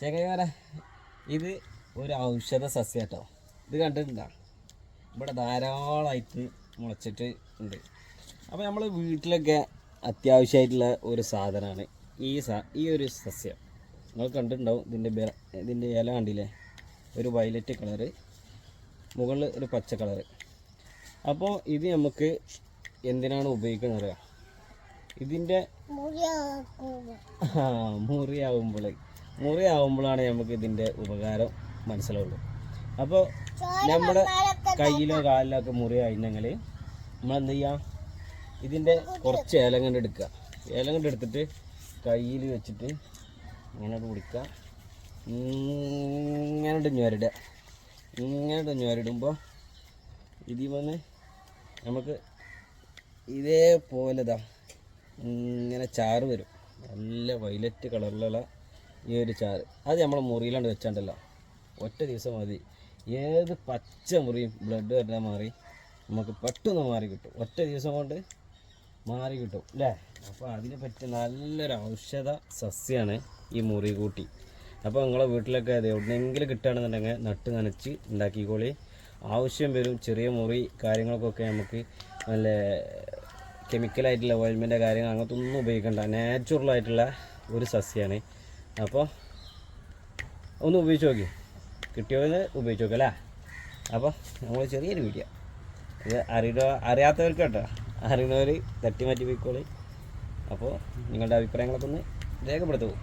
ചെക്കന്മാരെ ഇത് ഒരു ഔഷധ സസ്യം കേട്ടോ. ഇത് കണ്ടിട്ടുണ്ടോ? ഇവിടെ ധാരാളമായിട്ട് മുളച്ചിട്ട് ഉണ്ട്. അപ്പോൾ നമ്മൾ വീട്ടിലൊക്കെ അത്യാവശ്യമായിട്ടുള്ള ഒരു സാധനമാണ് ഈ സ ഈ ഒരു സസ്യം. നിങ്ങൾ കണ്ടിട്ടുണ്ടാവും ഇതിന്റെ ഇതിന്റെ ഇല കണ്ടില്ലേ? ഒരു വയലറ്റ് കളറ് മുകളിൽ ഒരു പച്ച കളറ്. അപ്പോൾ ഇത് നമുക്ക് എന്തിനാണ് ഉപയോഗിക്കുന്നത് അറിയാം? ഇതിന്റെ മുറിയാവുമ്പോൾ. മുറിയാവുമ്പോഴാണ് നമുക്ക് ഇതിന്റെ ഉപകാരം മനസ്സിലാവുള്ളൂ. അപ്പോൾ നമ്മുടെ കയ്യിലോ കാലിലോ ഒക്കെ മുറി കഴിഞ്ഞെങ്കിൽ നമ്മൾ എന്ത് ചെയ്യാം? ഇതിന്റെ കുറച്ച് ഏലം കണ്ട് എടുക്കുക. ഏലം കണ്ട് എടുത്തിട്ട് കയ്യിൽ വെച്ചിട്ട് ഇങ്ങനെ കുടിക്കുക ഇങ്ങനെ ഞൊരടുക ഇങ്ങനെ ഞൊരടുമ്പോൾ ഇതിൽ വന്ന് നമുക്ക് ഇതേപോലെ ഇതാ ഇങ്ങനെ ചാറ് വരും. നല്ല വൈലറ്റ് കളറിലുള്ള ഈ ഒരു ചാറ്. അത് നമ്മളെ മുറിയിലാണ്ട് വെച്ചാണ്ടല്ലോ. ഒറ്റ ദിവസം മതി. ഏത് പച്ച മുറിയും ബ്ലഡ് വരാൻ മാറി നമുക്ക് പെട്ടെന്ന് മാറി കിട്ടും. ഒറ്റ ദിവസം കൊണ്ട് മാറി കിട്ടും അല്ലേ അപ്പോൾ അതിനെ പറ്റി നല്ലൊരു ഔഷധ സസ്യമാണ് ഈ മുറി കൂട്ടി. അപ്പോൾ നിങ്ങളെ വീട്ടിലൊക്കെ അത് എവിടെയെങ്കിലും കിട്ടുകയാണെന്നുണ്ടെങ്കിൽ നട്ട് നനച്ച് ഉണ്ടാക്കിക്കോളി. ആവശ്യം വരും ചെറിയ മുറി കാര്യങ്ങൾക്കൊക്കെ നമുക്ക് നല്ല കെമിക്കലായിട്ടുള്ള ഓയിൽമെന്റ് കാര്യങ്ങൾ അങ്ങനത്തെ ഒന്നും ഉപയോഗിക്കേണ്ട. നാച്ചുറൽ ആയിട്ടുള്ള ഒരു സസ്യമാണ് അപ്പോൾ ഒന്ന് ഉപയോഗിച്ച് നോക്കി. കിട്ടിയവന് ഉപയോഗിച്ച് നോക്കാം അല്ലേ? അപ്പോൾ നമ്മൾ ചെറിയൊരു വീഡിയോ ഇത് അറിയുക അറിയാത്തവർക്ക് കേട്ടോ. അറിയുന്നവർ തട്ടി മാറ്റി പോയിക്കോളി. അപ്പോൾ നിങ്ങളുടെ അഭിപ്രായങ്ങളൊക്കെ ഒന്ന് രേഖപ്പെടുത്തുമോ